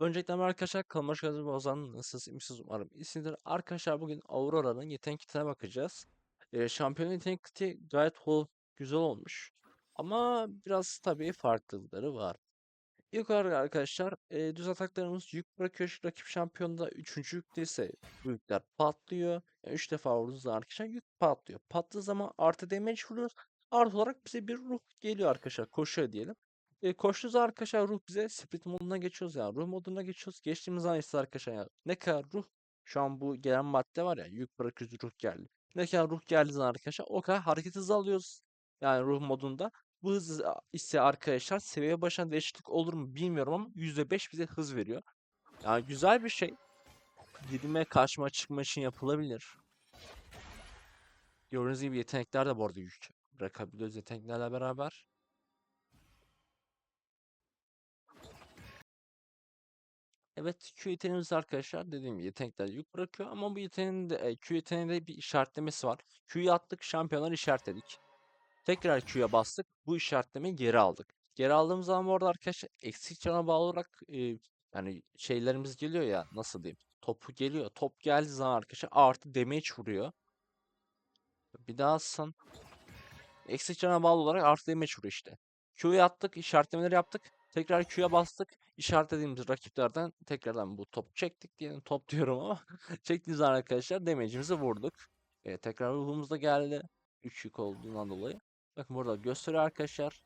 Öncelikle arkadaşlar kanalıma hoş geldiniz. Ozan nasılsınız? Siz umarım iyisinizdir. Arkadaşlar bugün Aurora'nın yetenek kitine bakacağız. Ee, şampiyon yetenek kiti gayet ho- güzel olmuş. Ama biraz tabii farklılıkları var. İlk olarak arkadaşlar e, düz ataklarımız yük bırakıyor. Rakip şampiyonda 3. yükte ise yükler patlıyor. Yani 3 defa vurduğunuz zaman arkadaşlar yük patlıyor. Patladığı zaman artı damage vuruyoruz. Artı olarak bize bir ruh geliyor arkadaşlar. Koşuyor diyelim. E, koştuğumuz arkadaşlar ruh bize sprint moduna geçiyoruz ya. Ruh moduna geçiyoruz. Geçtiğimiz zaman ise arkadaşlar ya ne kadar ruh şu an bu gelen madde var ya yük bırakıcı ruh geldi. Ne kadar ruh geldiği zaman arkadaşlar o kadar hareket hızı alıyoruz. Yani ruh modunda. Bu hız ise arkadaşlar seviye başına değişiklik olur mu bilmiyorum ama %5 bize hız veriyor. Yani güzel bir şey. Girme karşıma çıkma için yapılabilir. Gördüğünüz gibi yetenekler de bu arada yük bırakabiliyoruz yeteneklerle beraber. Evet Q yeteneğimiz arkadaşlar dediğim gibi yetenekler yük bırakıyor ama bu yeteneğin de e, Q yeteneğinde bir işaretlemesi var. Q'yu attık şampiyonları işaretledik. Tekrar Q'ya bastık. Bu işaretlemeyi geri aldık. Geri aldığımız zaman bu arada arkadaşlar eksik cana bağlı olarak e, yani şeylerimiz geliyor ya nasıl diyeyim. Topu geliyor. Top geldiği zaman arkadaşlar artı damage vuruyor. Bir daha san. Eksik cana bağlı olarak artı damage vuruyor işte. Q'ya attık. işaretlemeleri yaptık. Tekrar Q'ya bastık. İşaretlediğimiz rakiplerden tekrardan bu top çektik diyelim. Top diyorum ama çektiğimiz arkadaşlar damage'imizi vurduk. E, tekrar ruhumuz da geldi. 3 yük olduğundan dolayı. Bakın burada gösteriyor arkadaşlar.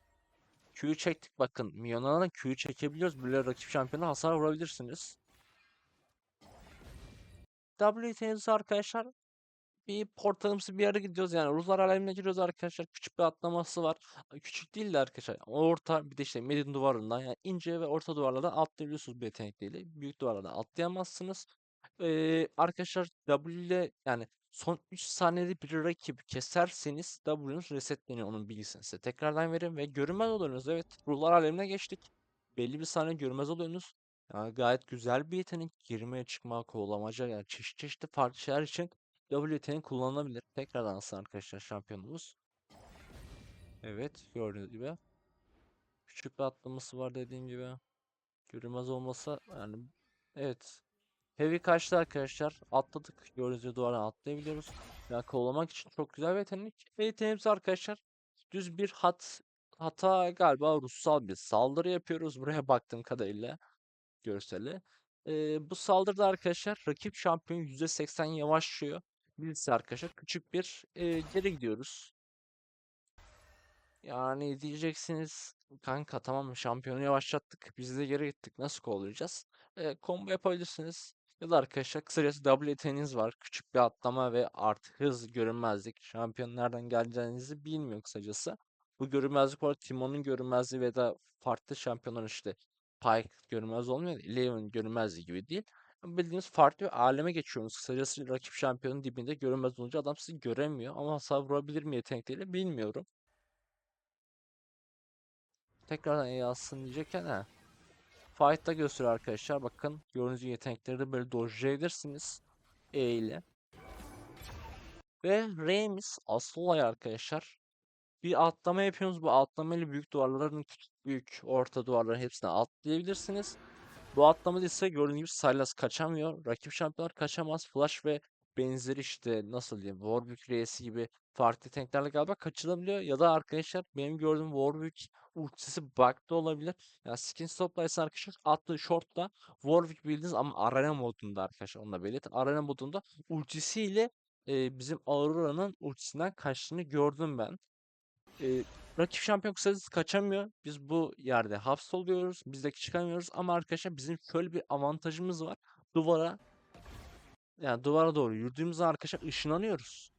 Q'yu çektik bakın. Milyonlardan Q'yu çekebiliyoruz. Böyle rakip şampiyona hasar vurabilirsiniz. W yeteneğinizi arkadaşlar bir portalımsı bir yere gidiyoruz yani ruhlar alemine giriyoruz arkadaşlar. Küçük bir atlaması var. Küçük değil de arkadaşlar. Orta bir de işte Medin duvarından yani ince ve orta duvarlardan atlayabiliyorsunuz bu yetenekliyle. Büyük duvarlardan atlayamazsınız. Ee, arkadaşlar W ile yani son 3 saniyede bir rakip keserseniz W'nuz resetleniyor onun bilgisini size. Tekrardan verin ve görünmez oluyorsunuz. Evet ruhlar alemine geçtik. Belli bir saniye görünmez oluyorsunuz. Yani gayet güzel bir yetenek. Girmeye çıkma, kovalamaca yani çeşit çeşitli farklı şeyler için W yeteneği kullanılabilir. Tekrardan alsın arkadaşlar şampiyonumuz. Evet gördüğünüz gibi. Küçük bir atlaması var dediğim gibi. Görünmez olmasa yani evet. Heavy kaçtı arkadaşlar. Atladık. Gördüğünüz gibi duvardan atlayabiliyoruz. Yani kovalamak için çok güzel bir yetenek. Ve yeteneğimiz arkadaşlar düz bir hat hata galiba ruhsal bir saldırı yapıyoruz. Buraya baktığım kadarıyla görseli. Ee, bu saldırıda arkadaşlar rakip şampiyon %80 yavaşlıyor. Biz arkadaşlar küçük bir e, geri gidiyoruz. Yani diyeceksiniz kanka tamam şampiyonu yavaşlattık. Biz de geri gittik. Nasıl kovalayacağız? E, combo yapabilirsiniz. Ya da arkadaşlar kısacası W yeteneğiniz var. Küçük bir atlama ve artı hız görünmezlik. Şampiyon nereden geleceğinizi bilmiyor kısacası. Bu görünmezlik var. Timon'un görünmezliği ve da farklı şampiyonların işte Pyke görünmez olmuyor. Eleven görünmezliği gibi değil. Bildiğiniz farklı bir aleme geçiyorsunuz. Kısacası rakip şampiyonun dibinde görünmez olunca adam sizi göremiyor. Ama hasar vurabilir mi yetenekleriyle bilmiyorum. Tekrardan E alsın diyecekken ha. Fight'ta gösteriyor arkadaşlar. Bakın gördüğünüz gibi yetenekleri de böyle dojlayabilirsiniz. E ile. Ve R'miz asıl olay arkadaşlar. Bir atlama yapıyorsunuz. Bu atlamayla büyük duvarların küçük büyük orta duvarların hepsine atlayabilirsiniz. Bu atlamada ise gördüğünüz gibi Sylas kaçamıyor. Rakip şampiyonlar kaçamaz. Flash ve benzeri işte nasıl diyeyim Warwick R'si gibi farklı yeteneklerle galiba kaçılabiliyor. Ya da arkadaşlar benim gördüğüm Warwick ultisi bug'da olabilir. Yani skin stop'laysa arkadaşlar attığı short'la Warwick bildiğiniz ama arena modunda arkadaşlar onu da belirt. Arena modunda ultisiyle e, bizim Aurora'nın ultisinden kaçtığını gördüm ben. E, rakip şampiyon kısacası kaçamıyor. Biz bu yerde hapsoluyoruz. Biz de çıkamıyoruz. Ama arkadaşlar bizim şöyle bir avantajımız var. Duvara yani duvara doğru yürüdüğümüz zaman arkadaşlar ışınlanıyoruz.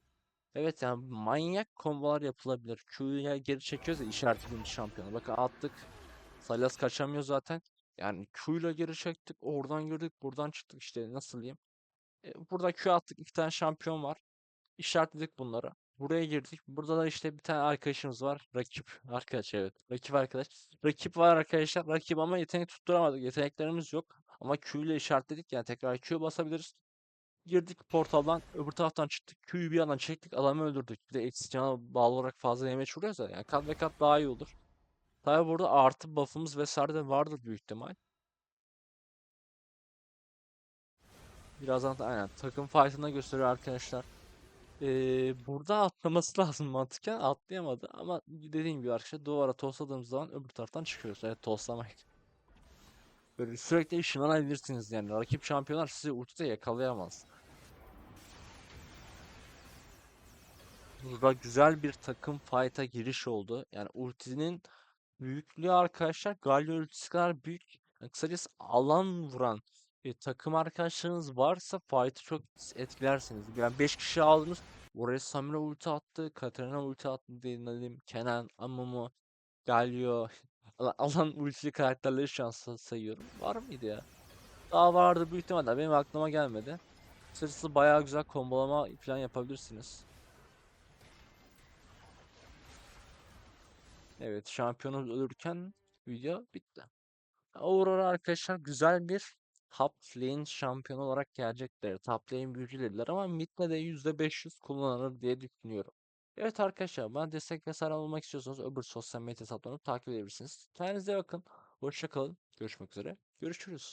Evet yani manyak kombolar yapılabilir. Q'ya geri çekiyoruz ya işaretlediğimiz şampiyonu. Bakın attık. Salas kaçamıyor zaten. Yani Q ile geri çektik. Oradan girdik. Buradan çıktık işte nasıl diyeyim. E, burada Q attık. iki tane şampiyon var. İşaretledik bunları. Buraya girdik. Burada da işte bir tane arkadaşımız var. Rakip arkadaş evet. Rakip arkadaş. Rakip var arkadaşlar. Rakip ama yetenek tutturamadık. Yeteneklerimiz yok. Ama Q ile işaretledik. Yani tekrar Q basabiliriz. Girdik portaldan öbür taraftan çıktık. Q'yu bir yandan çektik adamı öldürdük. Bir de eksi cana bağlı olarak fazla damage vuruyorsa yani kat ve kat daha iyi olur. Tabi burada artı buff'ımız vesaire de vardır büyük ihtimal. Birazdan da aynen takım fight'ında gösteriyor arkadaşlar. Ee, burada atlaması lazım mantıken atlayamadı ama dediğim gibi arkadaşlar duvara tosladığımız zaman öbür taraftan çıkıyoruz. Evet toslamayın. Böyle sürekli ışınlanabilirsiniz yani. Rakip şampiyonlar sizi ultide yakalayamaz. Burada güzel bir takım fight'a giriş oldu. Yani ultinin büyüklüğü arkadaşlar Galio ultisi kadar büyük. Yani kısacası alan vuran bir takım arkadaşlarınız varsa fight'ı çok etkilersiniz. Yani 5 kişi aldınız. Oraya Samira ulti attı, Katarina ulti attı diyelim. Kenan, Amumu, Galio. Alan ultili karakterleri şu an sa- sayıyorum. Var mıydı ya? Daha vardı büyük ihtimalle. Benim aklıma gelmedi. Kısacası bayağı güzel kombolama falan yapabilirsiniz. Evet, şampiyonumuz ölürken video bitti. Aurora arkadaşlar güzel bir top lane şampiyonu olarak gelecekler. Top lane büyücü dediler ama mid'de de %500 kullanılır diye düşünüyorum. Evet arkadaşlar bana destek vesaire olmak istiyorsanız öbür sosyal medya hesaplarını takip edebilirsiniz. Kendinize bakın. Hoşça kalın. Görüşmek üzere. Görüşürüz.